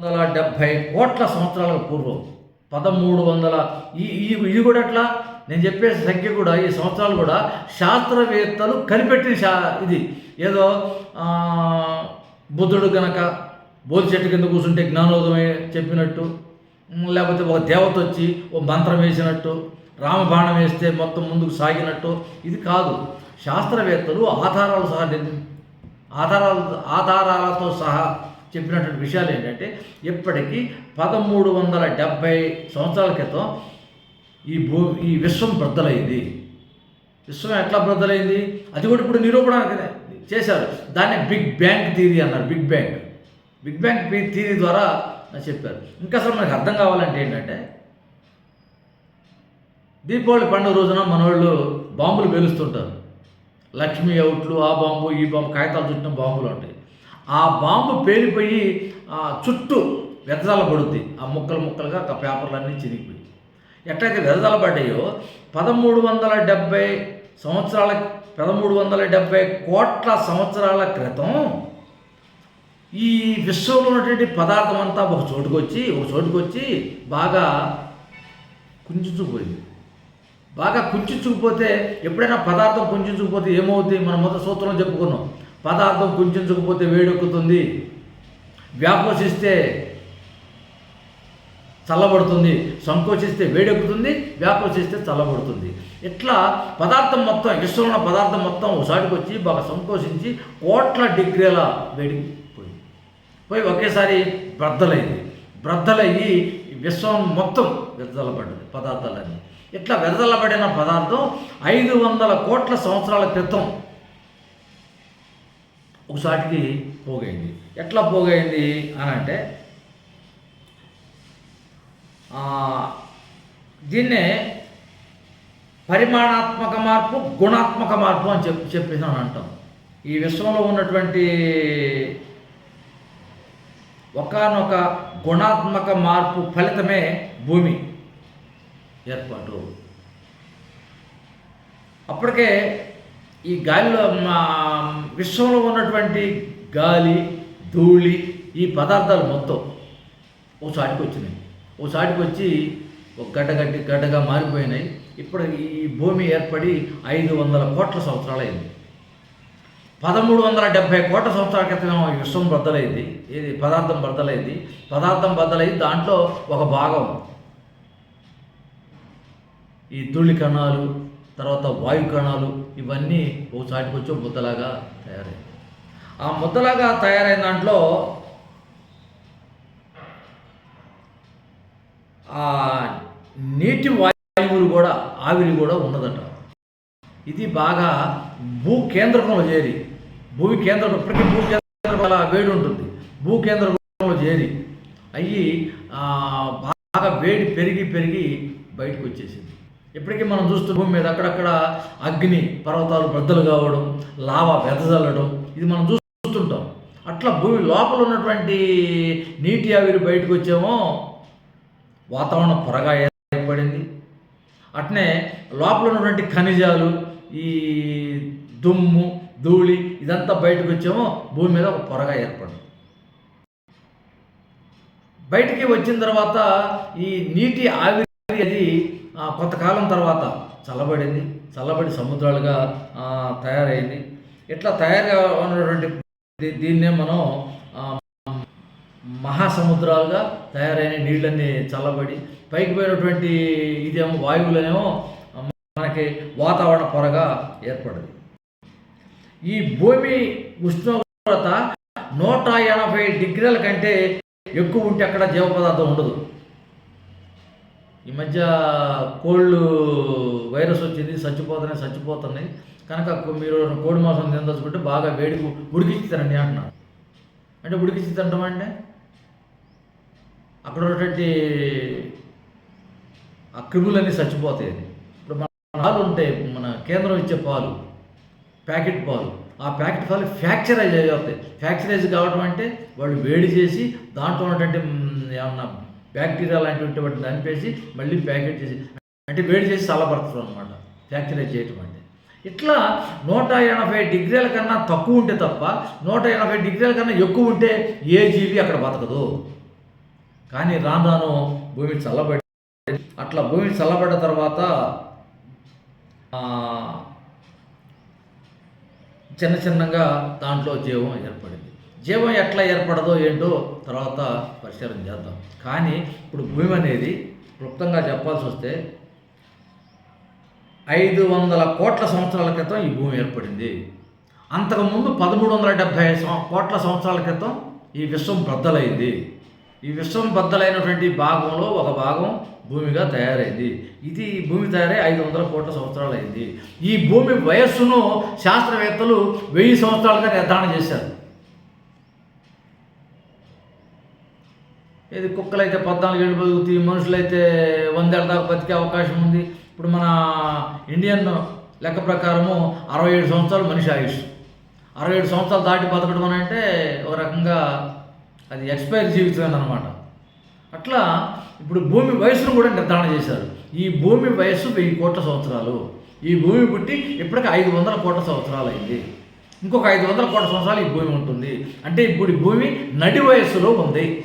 వందల డెబ్భై కోట్ల సంవత్సరాల పూర్వం. పదమూడు వందల ఈ ఇది కూడా ఎట్లా? నేను చెప్పే సంఖ్య కూడా ఈ సంవత్సరాలు కూడా శాస్త్రవేత్తలు కనిపెట్టిన శా ఇది. ఏదో బుద్ధుడు గనక బోధి చెట్టు కింద కూర్చుంటే జ్ఞానోదయమే చెప్పినట్టు లేకపోతే ఒక దేవత వచ్చి ఓ మంత్రం వేసినట్టు రామబాణం వేస్తే మొత్తం ముందుకు సాగినట్టు ఇది కాదు. శాస్త్రవేత్తలు ఆధారాలు సహా ఆధారాలు ఆధారాలతో సహా చెప్పినటువంటి విషయాలు ఏంటంటే ఇప్పటికీ పదమూడు వందల డెబ్భై సంవత్సరాల క్రితం ఈ భూ ఈ విశ్వం బ్రద్దలైంది. విశ్వం ఎట్లా బ్రద్దలైంది? అది కూడా ఇప్పుడు నిరూపణ చేశారు. దాన్ని బిగ్ బ్యాంక్ థీరీ అన్నారు. Big bang big bang theory ద్వారా చెప్పారు. ఇంకా అసలు మనకు అర్థం కావాలంటే ఏంటంటే దీపావళి పండుగ రోజున మనోళ్ళు బాంబులు పేలుస్తుంటారు. లక్ష్మీ అవుట్లు ఆ బాంబు ఈ బాంబు కాగితాలు చుట్టిన బాంబులు ఉంటాయి. ఆ బాంబు పేలిపోయి చుట్టూ వెదజాల పడుద్ది. ఆ ముక్కలు ముక్కలుగా ఆ పేపర్లన్నీ చిరిగిపోయి. ఎట్లయితే వెదజాల పడ్డాయో పదమూడు వందల డెబ్భై సంవత్సరాల పదమూడు వందల డెబ్భై కోట్ల సంవత్సరాల క్రితం ఈ విశ్వంలో ఉన్నటువంటి పదార్థం అంతా ఒక చోటుకు వచ్చి ఒక చోటుకు వచ్చి బాగా కుంచుకుపోయింది. బాగా కుంచుకుపోతే ఎప్పుడైనా పదార్థం కుంచుకుపోతే ఏమవుతుంది మనం మొదటి సూత్రం చెప్పుకున్నాం. పదార్థం కుంచుకపోతే వేడెక్కుతుంది. వ్యాపోషిస్తే చల్లబడుతుంది. సంకోచిస్తే వేడెక్కుతుంది వ్యాపోషిస్తే చల్లబడుతుంది. ఇట్లా పదార్థం మొత్తం విశ్వంలో ఉన్న పదార్థం మొత్తం ఒకసారికి వచ్చి బాగా సంకోచించి కోట్ల డిగ్రీల వేడికి పోయింది పోయి ఒకేసారి బ్రద్దలైంది బ్రద్దలయ్యి విశ్వం మొత్తం వెదజల్లబడ్డది పదార్థాలన్నీ. ఇట్లా వెదజల్లబడిన పదార్థం ఐదు వందల కోట్ల సంవత్సరాల క్రితం ఒకసాటికి పోగైంది. ఎట్లా పోగైంది అని అంటే దీన్నే పరిమాణాత్మక మార్పు గుణాత్మక మార్పు అని చెప్పి చెప్పేసాను అంటాం. ఈ విశ్వంలో ఉన్నటువంటి ఒకానొక గుణాత్మక మార్పు ఫలితమే భూమి ఏర్పాటు. అప్పటికే ఈ గాలిలో విశ్వంలో ఉన్నటువంటి గాలి ధూళి ఈ పదార్థాలు మొత్తం ఓ చాటికి వచ్చినాయి. ఓ చాటికి వచ్చి ఒక గడ్డ గడ్డి గడ్డగా మారిపోయినాయి. ఇప్పుడు ఈ భూమి ఏర్పడి ఐదు వందల కోట్ల సంవత్సరాలైంది. పదమూడు వందల డెబ్భై కోట్ల సంవత్సరాల క్రితం విశ్వం బద్దలైంది. ఇది పదార్థం బద్దలైంది. పదార్థం బద్దలై దాంట్లో ఒక భాగం. ఈ ధూళి కణాలు తర్వాత వాయు కణాలు ఇవన్నీ ఓ చాటికి వచ్చి ముద్దలాగా తయారయ్యాయి. ఆ ముద్దలాగా తయారైన దాంట్లో ఆ నీటి వాయువులు కూడా ఆవిరి కూడా ఉన్నదట. ఇది బాగా భూ కేంద్రకంలో చేరి భూమి కేంద్రం ఇప్పటికీ భూ కేంద్రం అలా వేడి ఉంటుంది. భూ కేంద్రంలో చేరి అయ్యి బాగా వేడి పెరిగి పెరిగి బయటకు వచ్చేసింది ఇప్పటికీ మనం చూస్తున్న భూమి మీద అక్కడక్కడ అగ్ని పర్వతాలు బద్దలు కావడం లావా వెదజల్లడం ఇది మనం చూస్తుంటాం. అట్లా భూమి లోపల ఉన్నటువంటి నీటి ఆవిరి బయటకు వచ్చేమో వాతావరణం పొరగా ఏర్పడింది. అట్నే లోపల ఉన్నటువంటి ఖనిజాలు ఈ దుమ్ము ధూళి ఇదంతా బయటకు వచ్చేమో భూమి మీద ఒక పొరగా ఏర్పడింది. బయటికి వచ్చిన తర్వాత ఈ నీటి ఆవిరి అది కొంతకాలం తర్వాత చల్లబడింది. చల్లబడి సముద్రాలుగా తయారైంది. ఇట్లా తయారు ఉన్నటువంటి దీన్నే మనం మహాసముద్రాలుగా తయారైన నీళ్ళన్నీ చల్లబడి పైకి పోయినటువంటి ఇదేమో వాయువులనేమో మనకి వాతావరణ పొరగా ఏర్పడింది. ఈ భూమి ఉష్ణోగ్రత నూట ఎనభై డిగ్రీల కంటే ఎక్కువ ఉంటే అక్కడ జీవ పదార్థం ఉండదు. ఈ మధ్య కోళ్ళు వైరస్ వచ్చింది చచ్చిపోతున్నాయి చచ్చిపోతున్నాయి. కనుక మీరు కోడి మాంసం తినదలుచుకుంటే బాగా వేడి ఉడికించి తినండి అంటున్నారు అంటే ఉడికించి తినడం అంటే? అక్కడ ఉన్నటువంటి ఆ క్రిములన్నీ చచ్చిపోతాయి ఇప్పుడు మన పాలు ఉంటాయి మన కేంద్రం ఇచ్చే పాలు ప్యాకెట్ పాలు ఆ ప్యాకెట్ పాలు ఫ్యాక్చరైజ్ అవుతాయి ఫ్యాక్చరైజ్ కావడం అంటే వాళ్ళు వేడి చేసి దాంట్లో ఉన్నటువంటి ఏమన్నా బ్యాక్టీరియా లాంటివి వాటిని చంపేసి మళ్ళీ ప్యాకెట్ చేసి అంటే వేడి చేసి చల్లబడతారు అనమాట ఫ్యాక్చరైజ్ చేయటం అంటే. ఇట్లా నూట ఎనభై డిగ్రీల కన్నా తక్కువ ఉంటే తప్ప నూట ఎనభై డిగ్రీల కన్నా ఎక్కువ ఉంటే ఏ జీవి అక్కడ బతకదు. కానీ రాను రాను భూమి చల్లబడి అట్లా భూమి చల్లబడ్డ తర్వాత చిన్న చిన్నగా దాంట్లో జీవం ఏర్పడింది. జీవం ఎట్లా ఏర్పడదో ఏంటో తర్వాత పరిశీలన చేద్దాం. కానీ ఇప్పుడు భూమి అనేది క్లుప్తంగా చెప్పాల్సి వస్తే ఐదు వందల కోట్ల సంవత్సరాల క్రితం ఈ భూమి ఏర్పడింది. అంతకుముందు పదమూడు వందల డెబ్భై కోట్ల సంవత్సరాల క్రితం ఈ విశ్వం బద్దలైంది. ఈ విశ్వం బద్దలైనటువంటి భాగంలో ఒక భాగం భూమిగా తయారైంది. ఇది భూమి తయారై ఐదు వందల కోట్ల సంవత్సరాలు అయింది ఈ భూమి వయస్సును శాస్త్రవేత్తలు వెయ్యి సంవత్సరాలుగా నిర్ధారణ చేశారు. ఇది కుక్కలైతే పద్నాలుగు ఏళ్ళు బతుకుతాయి మనుషులైతే వందేళ్ళ దాకా బతికే అవకాశం ఉంది. ఇప్పుడు మన ఇండియన్ లెక్క ప్రకారము అరవై ఏడు సంవత్సరాలు మనిషి ఆయుష్. అరవై ఏడు సంవత్సరాలు దాటి బతకడం అని అంటే ఒక రకంగా అది ఎక్స్పైర్ జీవితం అనమాట అట్లా ఇప్పుడు భూమి వయసును కూడా నిర్ధారణ చేశారు. ఈ భూమి వయస్సు వెయ్యి కోట్ల సంవత్సరాలు. ఈ భూమి పుట్టి ఇప్పటికి ఐదు వందల కోట్ల సంవత్సరాలు అయింది. ఇంకొక ఐదు వందల కోట్ల సంవత్సరాలు ఈ భూమి ఉంటుంది. అంటే ఇప్పుడు భూమి నడి వయస్సులో ఉంది.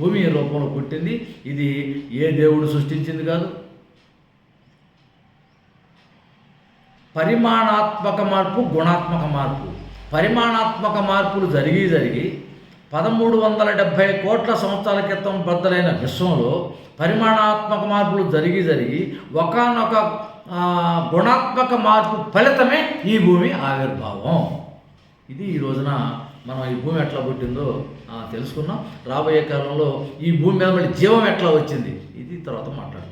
భూమి రూపంలో పుట్టింది. ఇది ఏ దేవుడు సృష్టించింది కాదు. పరిమాణాత్మక మార్పు గుణాత్మక మార్పు. పరిమాణాత్మక మార్పులు జరిగి జరిగి పదమూడు వందల డెబ్భై కోట్ల సంవత్సరాల క్రితం బద్దలైన విశ్వంలో పరిమాణాత్మక మార్పులు జరిగి జరిగి ఒకనొక గుణాత్మక మార్పు ఫలితమే ఈ భూమి ఆవిర్భావం. ఇది ఈ రోజున మనం ఈ భూమి ఎట్లా పుట్టిందో తెలుసుకున్నాం. రాబోయే కాలంలో ఈ భూమి మీద మళ్ళీ జీవం ఎట్లా వచ్చింది? ఇది తర్వాత మాట్లాడు